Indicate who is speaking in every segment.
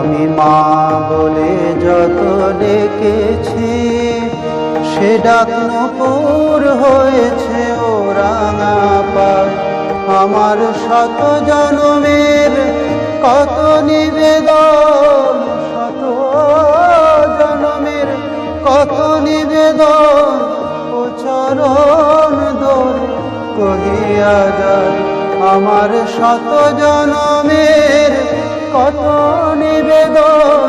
Speaker 1: আমি মা বলে যত ডেকেছি, সে ডাক নপুর হয়েছে ও রাঙা আমার শত জনমের কত নিবেদন, শত জনমের কত নিবেদন, ও চরণ দোরে কহিয়া যায়, আমার শত জনমের কত নিবেদন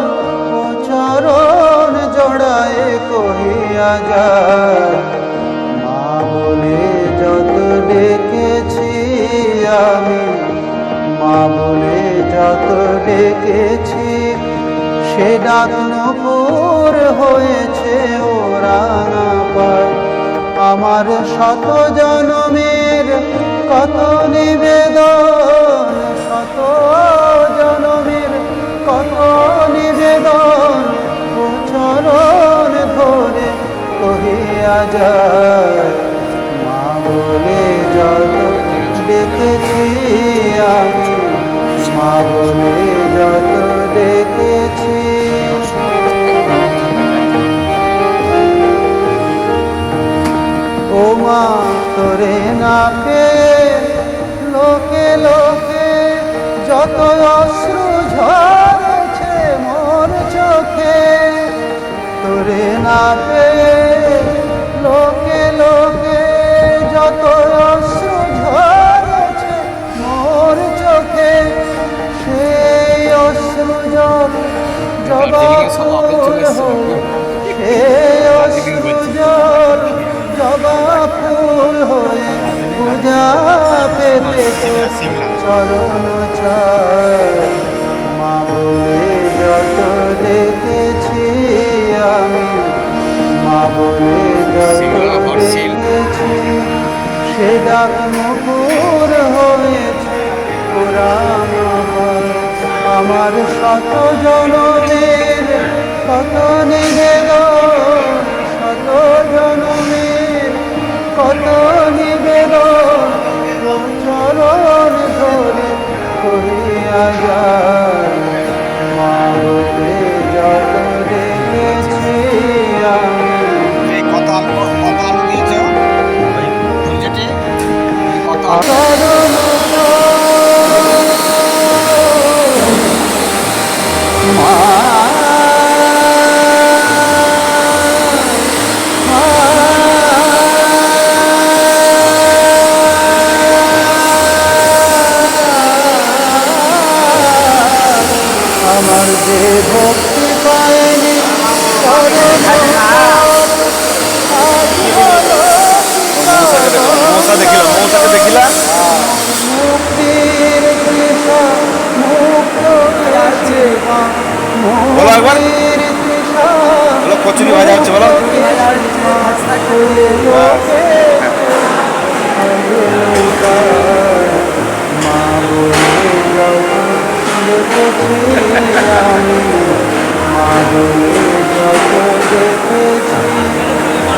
Speaker 1: চরণ জোড়ায় কহিয়া যায়। মা বলে, যত ডেকেছি আমি, মা বলে, যত ডেকেছি, সে ডাক নপুর হয়েছে ও রাঙা পায়। আমার শত জনমের কত নিবেদন কহিয়া যায় মা বলে যত ডেকেছি আমি ও মা তোরে না লোকে লোকে যত অশ্রু ঝরেছে চরণ মা বলে যত দেখেছি আমি মা বলে যত দেখেছি সে ডাক মুকুর হয়েছে পুরাণ আমার শত জনমের কত নিবেদন শত জনমের কত নিবেদন চরণ ধরে করিয়া যায় মা বলে যত দেখেছি যে ভক্তি পায়নি মুক্তির তৃষা মুক্ত আছে
Speaker 2: বলো একবার। বলো কচুরি ভাজা হচ্ছে বলো।
Speaker 1: মা। বলে যত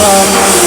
Speaker 1: Oh.